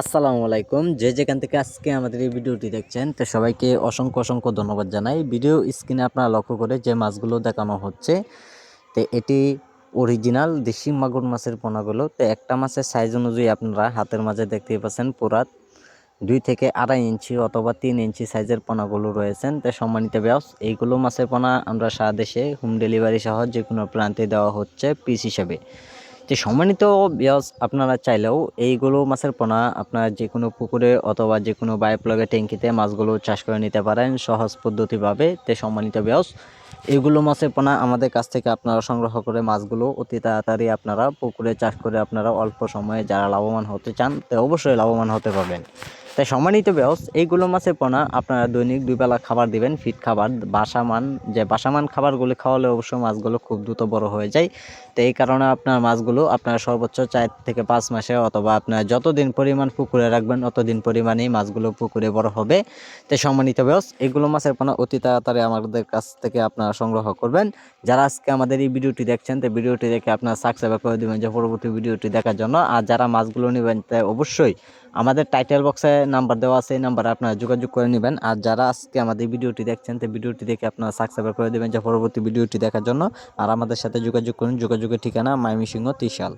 আসসালামু আলাইকুম। যে যেখান থেকে আজকে আমাদের এই ভিডিওটি দেখছেন, তো সবাইকে অসংখ্য অসংখ্য ধন্যবাদ জানাই। ভিডিও স্ক্রিনে আপনারা লক্ষ্য করে যে মাছগুলো দেখানো হচ্ছে, তো এটি অরিজিনাল দেশি মাগুর মাছের পোনাগুলো। তো একটা মাছের সাইজ অনুযায়ী আপনারা হাতের মাঝে দেখতে পাচ্ছেন পুরা দুই থেকে আড়াই ইঞ্চি অথবা তিন ইঞ্চি সাইজের পোনাগুলো রয়েছেন তো সম্মানিত ব্যাস এইগুলো মাছের পোনা আমরা সারা দেশে হোম ডেলিভারি সহ যে কোনো প্রান্তে দেওয়া হচ্ছে পিস হিসেবে। যে সম্মানিত বিয়স আপনারা চাইলেও এইগুলো মাছের পোনা আপনার যে কোনো পুকুরে অথবা যে কোনো বায়োপ্লগের ট্যাঙ্কিতে মাছগুলো চাষ করে নিতে পারেন সহজ পদ্ধতিভাবে। তে সম্মানিত বিয়স এগুলো মাছের পোনা আমাদের কাছ থেকে আপনারা সংগ্রহ করে মাছগুলো অতি তাড়াতাড়ি আপনারা পুকুরে চাষ করে আপনারা অল্প সময়ে যারা লাভবান হতে চান, তো অবশ্যই লাভবান হতে পারবেন। তাই সম্মানিত ব্যবস এইগুলো মাছের পোনা, আপনারা দৈনিক দুই বেলা খাবার দিবেন ফিট খাবার, বাসামান, যে বাসামান খাবারগুলি খাওয়ালে অবশ্যই মাছগুলো খুব দ্রুত বড় হয়ে যায়। তো এই কারণে আপনার মাছগুলো আপনার সর্বোচ্চ চার থেকে পাঁচ মাসে অথবা আপনার যতদিন পরিমাণ পুকুরে রাখবেন, অতদিন পরিমাণেই মাছগুলো পুকুরে বড় হবে। তাই সম্মানিত ব্যবস এগুলো মাছের পোনা অতি তাড়াতাড়ি আমাদের কাছ থেকে আপনারা সংগ্রহ করবেন। যারা আজকে আমাদের এই ভিডিওটি দেখছেন তো ভিডিওটি দেখে আপনারা সাবস্ক্রাইব করে দেবেন যে পরবর্তী ভিডিওটি দেখার জন্য। আর যারা মাছগুলো নেবেন, তাই অবশ্যই আমাদের টাইটেল বক্সে নাম্বার দেওয়া আছে, এই নাম্বারে আপনারা যোগাযোগ করে নেবেন। আর যারা আজকে আমাদের ভিডিওটি দেখছেন, তো ভিডিওটি দেখে আপনারা সাবস্ক্রাইব করে দেবেন যে পরবর্তী ভিডিওটি দেখার জন্য। আর আমাদের সাথে যোগাযোগ করুন, যোগাযোগের ঠিকানা মাইমিসিংহ ত্রিশাল।